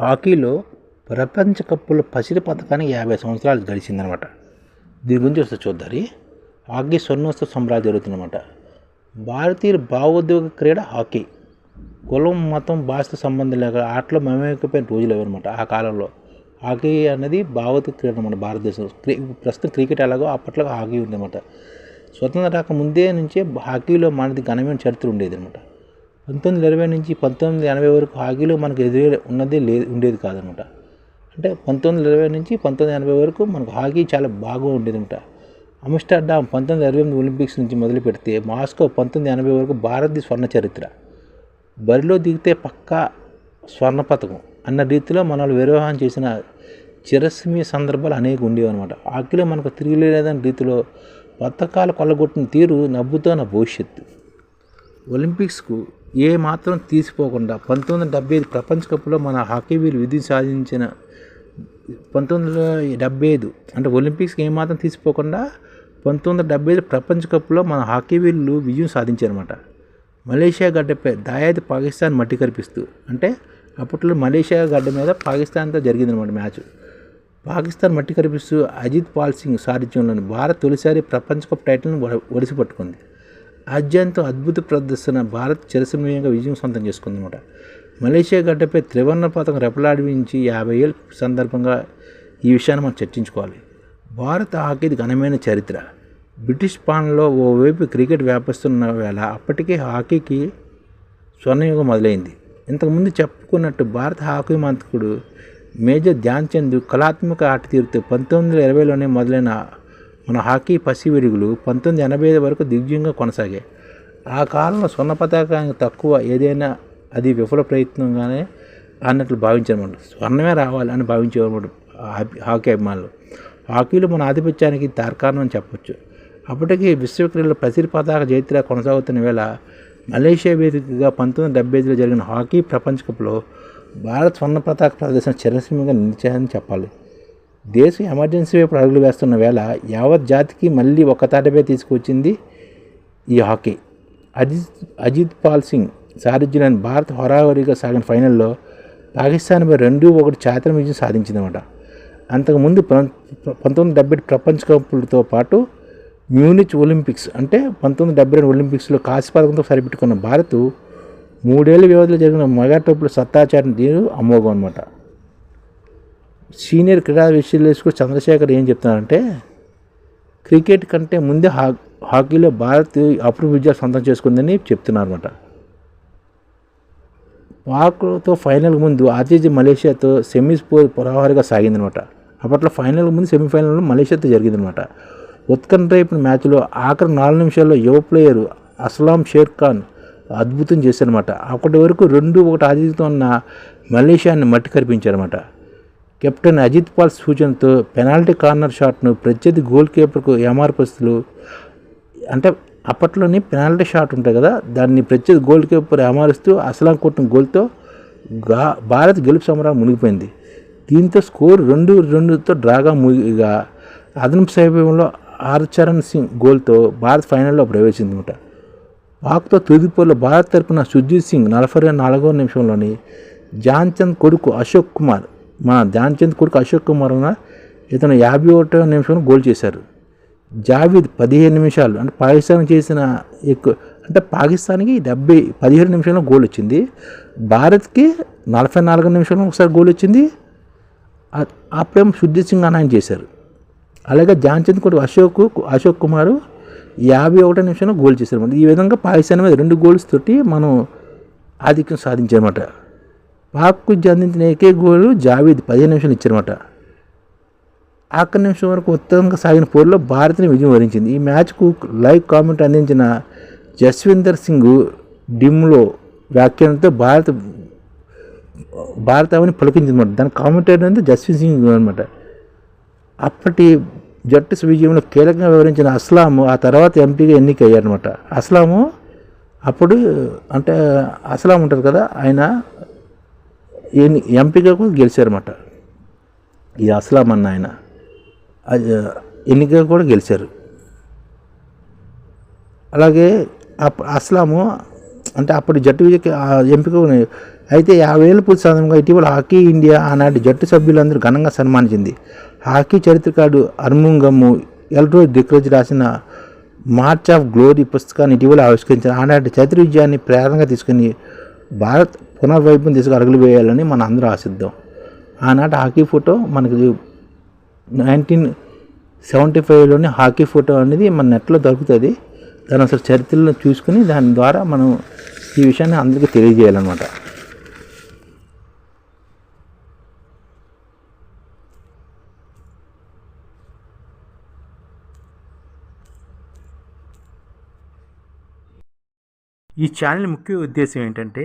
హాకీలో ప్రపంచ కప్పుల పసిడి పథకానికి యాభై సంవత్సరాలు గడిచిందనమాట. దీని గురించి వస్తే చూద్దారి. హాకీ స్వర్ణోత్సవ సంబరాలు జరుగుతుందన్నమాట. భారతీయుల భావోద్వేగ క్రీడ హాకీ. కులం మతం భాషతో సంబంధం లేక ఆటలో మమేకపోయిన రోజులు అనమాట ఆ కాలంలో. హాకీ అనేది భావోద్వేగ క్రీడ అనమాట భారతదేశం క్రి ప్రస్తుతం క్రికెట్ ఎలాగో అప్పట్లో హాకీ ఉందన్నమాట. స్వతంత్ర రాక ముందే నుంచే హాకీలో మనది ఘనమైన చరిత్ర ఉండేది అనమాట పంతొమ్మిది ఇరవై నుంచి పంతొమ్మిది ఎనభై వరకు హాకీలో మనకు ఎదురే ఉన్నది లేదు ఉండేది కాదనమాట. అంటే పంతొమ్మిది ఇరవై నుంచి పంతొమ్మిది ఎనభై వరకు మనకు హాకీ చాలా బాగా ఉండేది అనమాట అమ్స్టర్డామ్ పంతొమ్మిది ఇరవై ఎనిమిది ఒలింపిక్స్ నుంచి మొదలు పెడితే మాస్కో పంతొమ్మిది ఎనభై వరకు భారత్ స్వర్ణ చరిత్ర. బరిలో దిగితే పక్కా స్వర్ణ పథకం అన్న రీతిలో మనల్ని వివాహం చేసిన చిరస్మీ సందర్భాలు అనేక ఉండేవి అనమాట హాకీలో మనకు తిరిగిలేదని రీతిలో పథకాలు కొల్లగొట్టిన తీరు నవ్వుతో నా భవిష్యత్తు. ఒలింపిక్స్కు ఏ మాత్రం తీసిపోకుండా పంతొమ్మిది వందల డెబ్బై ఐదు ప్రపంచ కప్లో మన హాకీ వీరు విధి సాధించిన పంతొమ్మిది వందల డెబ్బై ఐదు అంటే ఒలింపిక్స్కి ఏమాత్రం తీసిపోకుండా పంతొమ్మిది వందల డెబ్బై ఐదు ప్రపంచ కప్లో మన హాకీ వీళ్ళు విజయం సాధించారన్నమాట. మలేషియా గడ్డపై దాయాది పాకిస్తాన్ మట్టి కనిపిస్తూ అంటే అప్పట్లో మలేషియా గడ్డ మీద పాకిస్తాన్తో జరిగిందనమాట మ్యాచ్. పాకిస్తాన్ మట్టి కనిపిస్తూ అజిత్ పాల్ సింగ్ సారథ్యంలోని భారత్ తొలిసారి ప్రపంచ కప్ టైటిల్ను ఒడిసి పట్టుకుంది ఆద్యంతం అద్భుత ప్రదర్శన భారత్ చిరసమయంగా విజయం సొంతం చేసుకుందన్నమాట. మలేషియా గడ్డపై త్రివర్ణ పథకం రెపలాడించి యాభై ఏళ్ళ సందర్భంగా ఈ విషయాన్ని మనం చర్చించుకోవాలి. భారత హాకీది ఘనమైన చరిత్ర. బ్రిటిష్ పాలనలో ఓవైపు క్రికెట్ వ్యాపిస్తున్న వేళ అప్పటికే హాకీకి స్వర్ణయుగం మొదలైంది. ఇంతకుముందు చెప్పుకున్నట్టు భారత హాకీ మంత్రుడు మేజర్ ధ్యాన్ చంద్ కళాత్మక ఆట తీరుతో పంతొమ్మిది వందల ఇరవైలోనే మొదలైన మన హాకీ పసి వెలుగులు పంతొమ్మిది ఎనభై ఐదు వరకు దిగ్విజయంగా కొనసాగాయి. ఆ కాలంలో స్వర్ణ పతాకానికి తక్కువ ఏదైనా అది విఫల ప్రయత్నంగానే అన్నట్లు భావించారన్నమాట స్వర్ణమే రావాలి అని భావించేవారు హాకీ అభిమానులు. హాకీలో మన ఆధిపత్యానికి తార్కారణం అని చెప్పొచ్చు. అప్పటికి విశ్వక్రీడల ప్రసిరి పతాక జైత్ర కొనసాగుతున్న వేళ మలేషియా వేదికగా పంతొమ్మిది డెబ్బై ఐదులో జరిగిన హాకీ ప్రపంచ కప్లో భారత్ స్వర్ణ పతాక ప్రదర్శన చిరసీమగా నిలిచాయని చెప్పాలి. దేశం ఎమర్జెన్సీ వైపు అడుగులు వేస్తున్న వేళ యావత్ జాతికి మళ్ళీ ఒక తాటపై తీసుకొచ్చింది ఈ హాకీ. అజిత్ అజిత్ పాల్ సింగ్ సారథ్యంలోని భారత్ హోరాహోరీగా సాగిన ఫైనల్లో పాకిస్తాన్పై రెండు ఒకటి చాతుర్యం విజయం సాధించిందన్నమాట అంతకుముందు పంతొమ్మిది డెబ్బై ప్రపంచ కప్పులతో పాటు మ్యూనిచ్ ఒలింపిక్స్ అంటే పంతొమ్మిది డెబ్బై రెండు ఒలింపిక్స్లో కాశీ పథకంతో సరిపెట్టుకున్న భారత్ మూడేళ్ళ వ్యవధిలో జరిగిన మెగా టోపుల సత్తాచారం తీరు అమోఘం అనమాట సీనియర్ క్రీడా విశ్లేషకుడు చంద్రశేఖర్ ఏం చెప్తున్నారంటే క్రికెట్ కంటే ముందే హా హాకీలో భారత్ అప్రూవ్ విజయాలు సొంతం చేసుకుందని చెప్తున్నారు అనమాట పాక్తో ఫైనల్ ముందు ఆతిథ్య మలేషియాతో సెమీస్ పోల్ పురాహారిగా సాగిందనమాట అప్పట్లో ఫైనల్ ముందు సెమీఫైనల్లో మలేషియాతో జరిగిందనమాట ఉత్కంఠ రేపిన మ్యాచ్లో ఆఖరి నాలుగు నిమిషాల్లో యువ ప్లేయర్ అస్లాం షేర్ ఖాన్ అద్భుతం చేశారనమాట అప్పటి వరకు రెండు ఒకటి ఆతిథ్యంతో ఉన్న మలేషియాని మట్టి కనిపించారన్నమాట కెప్టెన్ అజిత్ పాల్ సూచనతో పెనాల్టీ కార్నర్ షాట్ను ప్రత్యర్థి గోల్ కీపర్కు ఎంఆర్ అంటే అప్పట్లోనే పెనాల్టీ షాట్ ఉంటుంది కదా దాన్ని ప్రత్యర్థి గోల్ కీపర్ అమరుస్తూ అసలాం కొట్టిన గోల్తో గా భారత్ గెలుపు సమరం మునిగిపోయింది. దీంతో స్కోర్ రెండు రెండుతో డ్రాగా మునిగిగా అదనపు సమయంలో ఆర్చరణ్ సింగ్ గోల్తో భారత్ ఫైనల్లో ప్రవేశిందన్నమాట పాక్తో తుదిపోలో భారత్ తరపున సుర్జీత్ సింగ్ నలభై నాలుగో నిమిషంలోని జాన్చంద్ కొడుకు అశోక్ కుమార్ మన ధ్యాన్చంద్ కొడుకు అశోక్ కుమార్ అన్న ఇతను యాభై ఒకటో నిమిషంలో గోల్ చేశారు. జావీద్ పదిహేను నిమిషాలు అంటే పాకిస్తాన్ చేసిన ఎక్కువ అంటే పాకిస్తాన్కి డెబ్బై పదిహేడు నిమిషంలో గోల్ వచ్చింది. భారత్కి నలభై నాలుగు నిమిషంలో ఒకసారి గోల్ వచ్చింది. అప్పుడేమో శుద్ధి సింగ్ అని ఆయన చేశారు. అలాగే ధ్యాన్చంద్ కొడుకు అశోక్ అశోక్ కుమార్ యాభై ఒకటో నిమిషంలో గోల్ చేశారు. ఈ విధంగా పాకిస్తాన్ మీద రెండు గోల్స్ తోటి మనం ఆధిక్యం సాధించారన్నమాట. పాక్కు అందించిన ఏకే గోలు జావీద్ పదిహేను నిమిషాలు ఇచ్చారన్నమాట. ఆఖరి నిమిషం వరకు ఉత్తమంగా సాగిన పోరులో భారత్ని విజయం వరించింది. ఈ మ్యాచ్కు లైవ్ కామెంట్ అందించిన జస్విందర్ సింగ్ డిమ్లో వ్యాఖ్యానంతో భారత్ భారత అవని పలికించిందన్నమాట. దాని కామెంటేటర్ అంతా జస్వింద్ సింగ్ అనమాట అప్పటి జట్టు విజయంలో కీలకంగా వివరించిన అస్లాము ఆ తర్వాత ఎంపీగా ఎన్నికయ్యారనమాట అస్లాము అప్పుడు అంటే అస్లాం ఉంటారు కదా ఆయన ఎంపీగా కూడా గెలిచారన్నమాట. ఈ అస్లాం అన్న ఆయన ఎన్నికగా కూడా గెలిచారు. అలాగే అప్ అస్లాము అంటే అప్పటి జట్టు విజయకి ఎంపిక అయితే యాభై ఏళ్ళ పూర్తి సందర్భంగా ఇటీవల హాకీ ఇండియా ఆనాటి జట్టు సభ్యులందరూ ఘనంగా సన్మానించింది. హాకీ చరిత్రకారుడు అర్ముంగము ఎల్రో దిక్రోజ్ రాసిన మార్చ్ ఆఫ్ గ్లోరీ పుస్తకాన్ని ఇటీవల ఆవిష్కరించారు ఆనాటి చరిత్ర విజయాన్ని ప్రేరణగా తీసుకుని భారత్ పునర్వైపుని తీసుకు అడుగులు వేయాలని మన అందరూ ఆశిద్దాం. ఆనాటి హాకీ ఫోటో మనకి నైన్టీన్ సెవెంటీ ఫైవ్లోని హాకీ ఫోటో అనేది మన నెట్లో దొరుకుతుంది. దాని అసలు చరిత్రలో చూసుకుని దాని ద్వారా మనం ఈ విషయాన్ని అందరికీ తెలియజేయాలన్నమాట. ఈ ఛానల్ ముఖ్య ఉద్దేశం ఏంటంటే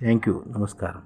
థ్యాంక్ యూ నమస్కారం